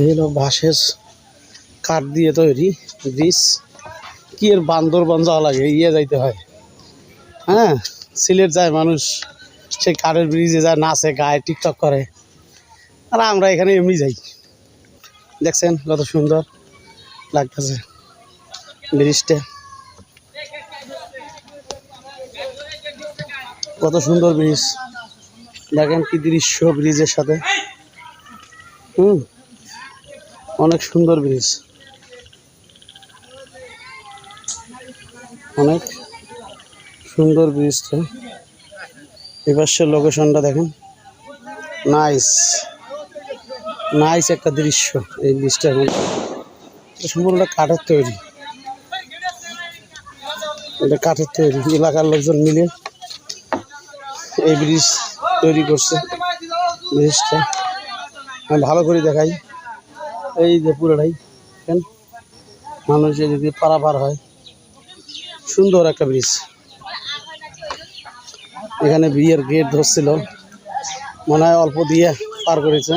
এই হলো বাঁশের কাঠ দিয়ে তৈরি ব্রিজ। কি এর বান্দরবন যাওয়া লাগে ইয়ে যাইতে হয়। হ্যাঁ সিলেট যায় মানুষ, সেই কাঠের ব্রিজে যায়, নাচে, গায়ে, টিকটক করে। আর আমরা এখানে এমনি যাই। দেখছেন কত সুন্দর লাগতেছে ব্রিজটা। কত সুন্দর ব্রিজ। দেখেন কি দৃশ্য ব্রিজের সাথে। হুম, অনেক সুন্দর ব্রিজ। অনেক সুন্দর ব্রিজটা। এপাশের লোকেশনটা দেখেন। নাইস নাইস একটা দৃশ্য এই ব্রিজটার মধ্যে সম্পূর্ণটা কাঠের তৈরি। এটা কাঠের তৈরি। এলাকার লোকজন মিলে এই ব্রিজ তৈরি করছে ব্রিজটা আমি ভালো করে দেখাই। এই যে পুরোটাই, দেখেন? মানুষ যদি পারাপার হয়। সুন্দর একটা ব্রিজ। এখানে বিয়ের গেট ধরছিল। মনে হয় অল্প দিয়ে পার করেছে।